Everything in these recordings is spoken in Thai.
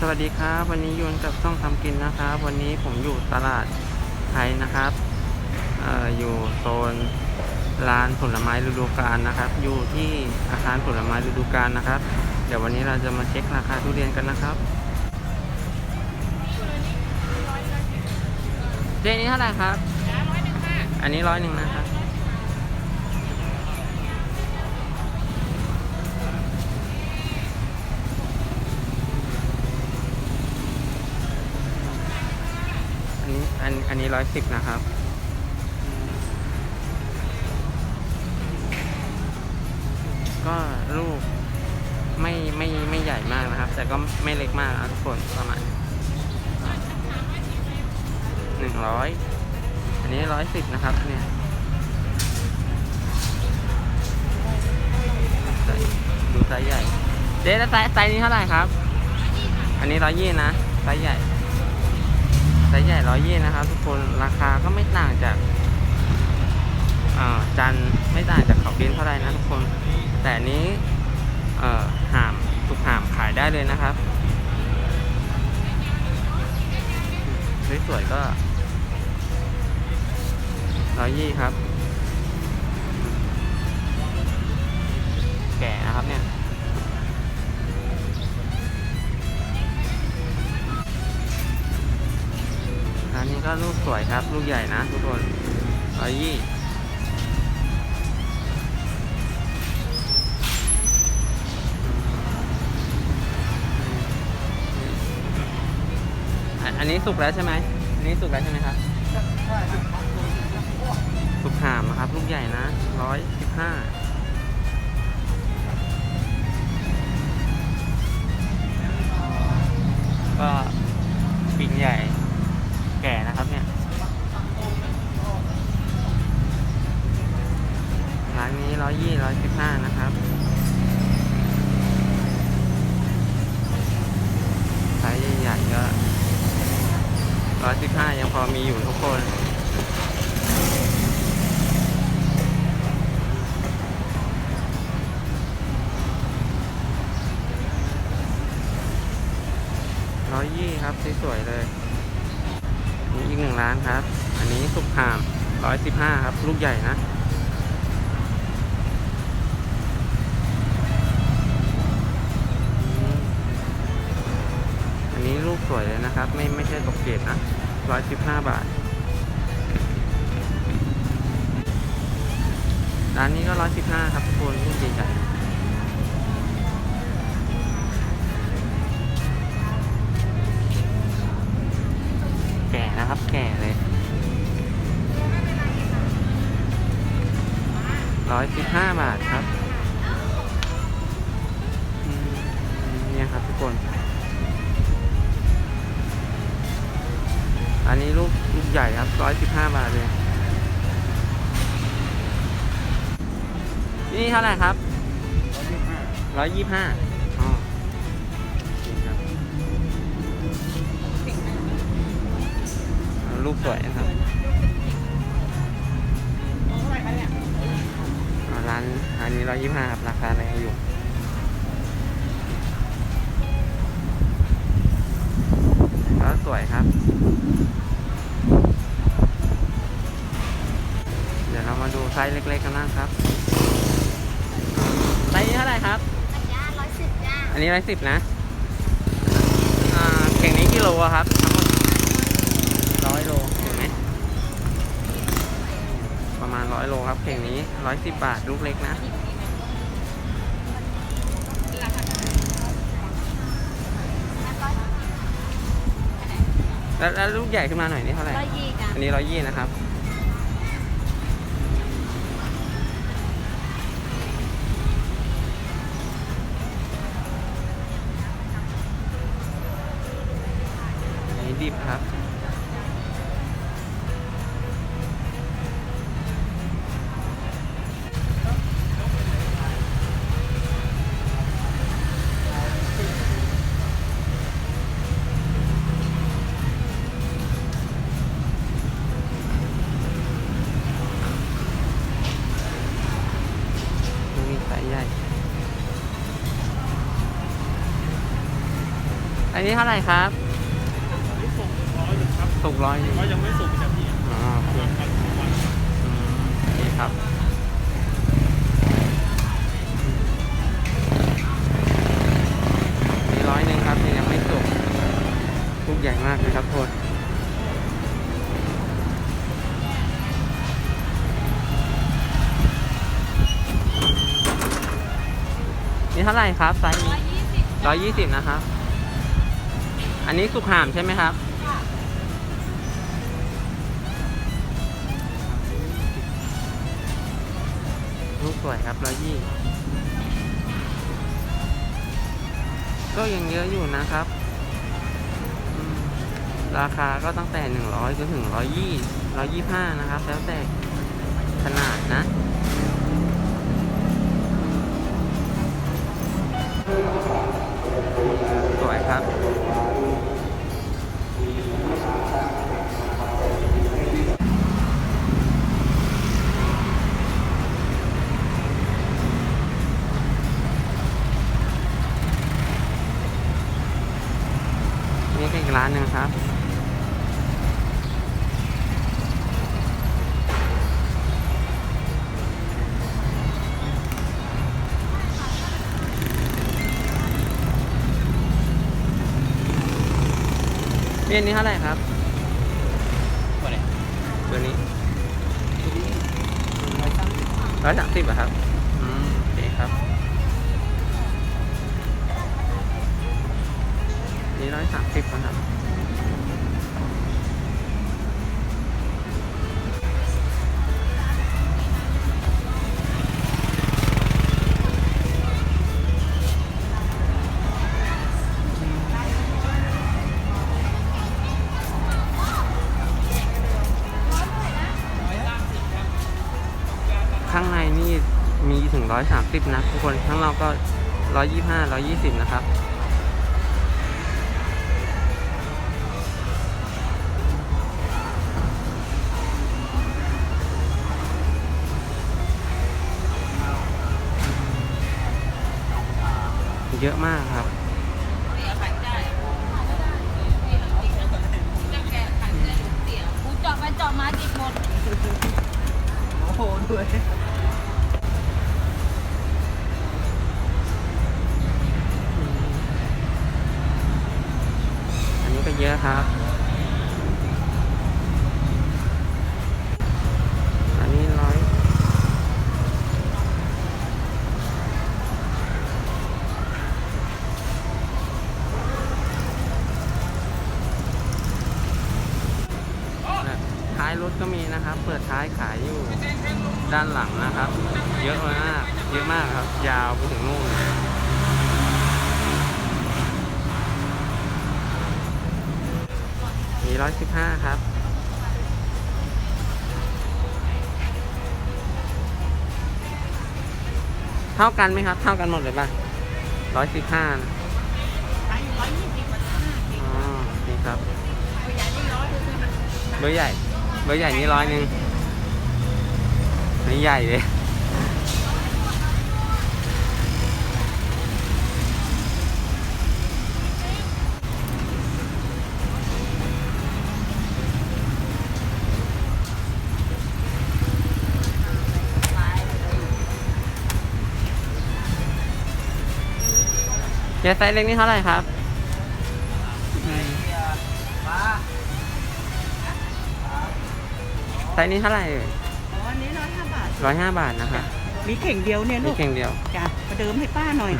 สวัสดีครับ วันนี้ยวนกับช่องทำกินนะครับ วันนี้ผมอยู่ตลาดไทยนะครับเอออยู่โซนร้านผลไม้ฤดูกาลนะครับ อยู่ที่อาคารผลไม้ฤดูกาลนะครับ เดี๋ยววันนี้เราจะมาเช็คราคาทุเรียนกันนะครับเจนี้เท่าไหร่ครับ อันนี้ร้อยหนึ่งนะครับ นี้อันอันนี้ร้อยสิบนะครับ ก็ลูกไม่ไม่ไม่ใหญ่มากนะครับ แต่ก็ไม่เล็กมากนะทุกคนประมาณหนึ่งร้อยอันนี้ร้อยสิบนะครับเนี่ยดูไซส์ใหญ่ เจ๊แล้วไซส์ไซส์นี้เท่าไหร่ครับ อันนี้ร้อยยี่นะไซส์ใหญ่ ซส์ใหญ่ร้อยยี่นะครับทุกคนราคาก็ไม่ต่างจากจันไม่ต่างจากเขาดินเท่าไหร่นะทุกคน แต่อันนี้เอ่อหามถูกหามขายได้เลยนะครับสวยๆก็ร้อยยี่ครับ ก็ลูกสวยครับ ลูกใหญ่นะทุกคนร้อยยี่อันอันนี้สุกแล้วใช่ไหมอันนี้สุกแล้วใช่ไหมครับสุกหามนะครับ ลูกใหญ่นะร้อยสิบห้าก็ปิงใหญ่แก่นะ ร้อยยี่ร้อยสิบห้านะครับ ไซส์ใหญ่ๆก็ร้อยสิบห้ายังพอมีอยู่ทุกคนร้อยยี่ครับสวยๆเลยนี่อีกหนึ่งร้านครับ อันนี้สุกหามร้อยสิบห้าครับ ลูกใหญ่นะ สวยเลยนะครับ ไม่ไม่ใช่ตกเกรดนะร้อยสิบห้าบาท ร้านนี้ก็ร้อยสิบห้าครับทุกคนลูกใหญ่ๆแก่นะครับแก่เลยร้อยสิบห้าบาทครับเนี่ยครับทุกคน อันนี้ลูกลูกใหญ่ครับร้อยสิบห้าบาทเลยนี่เท่าไหร่ครับร้อยยี่ห้าอ๋อนี่ครับลูกสวยครับร้านอันนี้ร้อยยี่ห้าครับ ราคาแรงอยู่ก็สวยครับ เดี๋ยวเรามาดูไซส์เล็กๆกันนะครับไซส์นี้เท่าไหร่ครับจ้าร้อยสิบจ้าอันนี้ร้อยสิบนะอ่าเก่งนี้กิโลอะครับทั้งหมดร้อยโลเห็นไหมประมาณร้อยโลครับเก่งนี้ร้อยสิบบาทลูกเล็กนะแล้วแล้วลูกใหญ่ขึ้นมาหน่อยนี่เท่าไหร่ร้อยยี่จ้าอันนี้ร้อยยี่นะครับ มีไซส์ใหญ่ อันนี้เท่าไหร่ครับนี่ส่งร้อยหนึ่งครับสุกร้อยหนึ่งเพราะยังไม่สุกจากที่อ๋อโอเควันวันอืมนี่ครับมีร้อยหนึ่งครับนี่ยังไม่สุกลูกใหญ่มากเลยครับโทษ เท่าไหร่ครับไซส์นี้ร้อยยี่สิบนะครับ อันนี้สุกหามใช่ไหมครับลูกสวยครับร้อยยี่ก็ยังเยอะอยู่นะครับ ราคาก็ตั้งแต่หนึ่งร้อยจนถึงร้อยยี่ร้อยยี่ห้านะครับ แล้วแต่ขนาดนะ สวยครับ นนี้เท่าไหร่ครับวันไหนตัวนี้ร้อยสามสิบอะครับอืมโอเคครับนี่ร้อยสามสิบนะครับ 130 นะทุกคนทั้างนอกก็ 125 120 นะครับเยอะมากครับ จอบมาจอบมาจิดหมด โอ้โหด้วย เยอะครับ อันนี้ร้อยท้ายรถก็มีนะครับ เปิดท้ายขายอยู่ ด้านหลังนะครับ เยอะมาก เยอะมากครับ ยาวไปถึงนู่น มีร้อยสิบห้าครับ เท่ากันไหมครับ เท่ากันหมดเลยป่ะร้อยสิบห้านะอ๋อนี่ครับเบอร์ใหญ่เบอร์ใหญ่นี่ร้อยหนึ่งนี่ใหญ่เลย เจไซส์เล็กนี่เท่าไหร่ครับไซส์นี้เท่าไหร่เอ่ยอ๋ออันนี้ร้อยห้าบาท ร้อยห้าบาทนะคะมีเข่งเดียวเนี่ยมีลูกเข่งเดียว จ้ะประเดิมให้ป้าหน่อย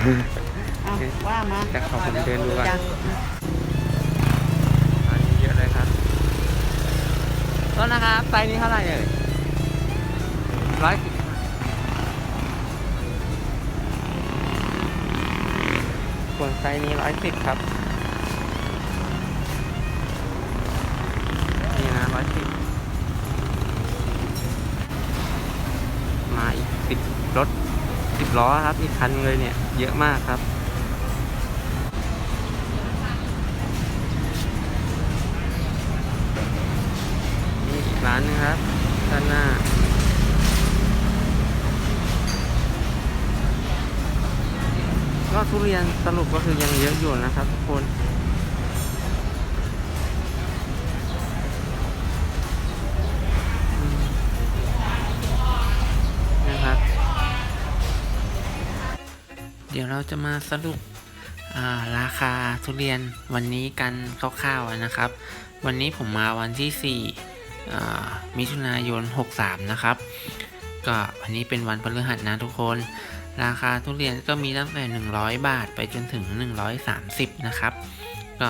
เอาโอเค ว่ามาแต่ขอผมเดินดูก่อน จ้ะอันนี้เยอะเลยครับต้นนะครับไซส์นี้เท่าไหร่เอ่ยร้อย ส่วนไซนี้ร้อยสิบครับ นี่นะร้อยสิบมาอีกสิบรถสิบล้อครับอีกคันเลยเนี่ย เยอะมากครับนี่อีกร้านหนึงครับ ด้านหน้า ทุเรียนสรุปก็คือยังเยอะอยู่นะครับทุกคนนะครับ เดี๋ยวเราจะมาสรุปราคาทุเรียนวันนี้กันคร่าวๆนะครับ วันนี้ผมมาวันที่ 4 มิถุนายน 63 นะครับ ก็วันนี้เป็นวันพฤหัสนะทุกคน ราคาทุเรียนก็มีตั้งแต่ 100 บาทไปจนถึง 130 นะครับ ก็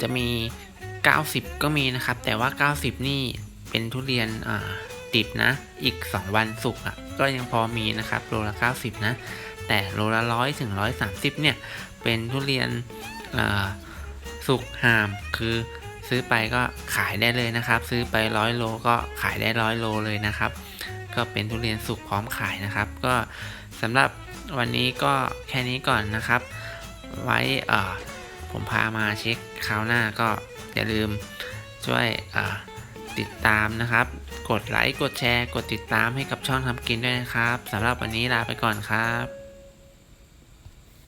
จะมี 90 ก็มีนะครับ แต่ว่า 90 นี่เป็นทุเรียนดิบนะ อีก 2 วันสุกอะ ก็ยังพอมีนะครับโลละ 90 นะ แต่โลละร้อยถึงร้อยสามสิบเนี่ย เป็นทุเรียนสุกหาม คือซื้อไปก็ขายได้เลยนะครับ ซื้อไปร้อยโลก็ขายได้ร้อยโลเลยนะครับ ก็เป็นทุเรียนสุกพร้อมขายนะครับ ก็สำหรับวันนี้ก็แค่นี้ก่อนนะครับ ไว้ผมพามาเช็คคราวหน้าก็อย่าลืมช่วยติดตามนะครับ กดไลค์ กดแชร์ กดติดตามให้กับช่องทำกินด้วยนะครับสำหรับวันนี้ลาไปก่อนครับ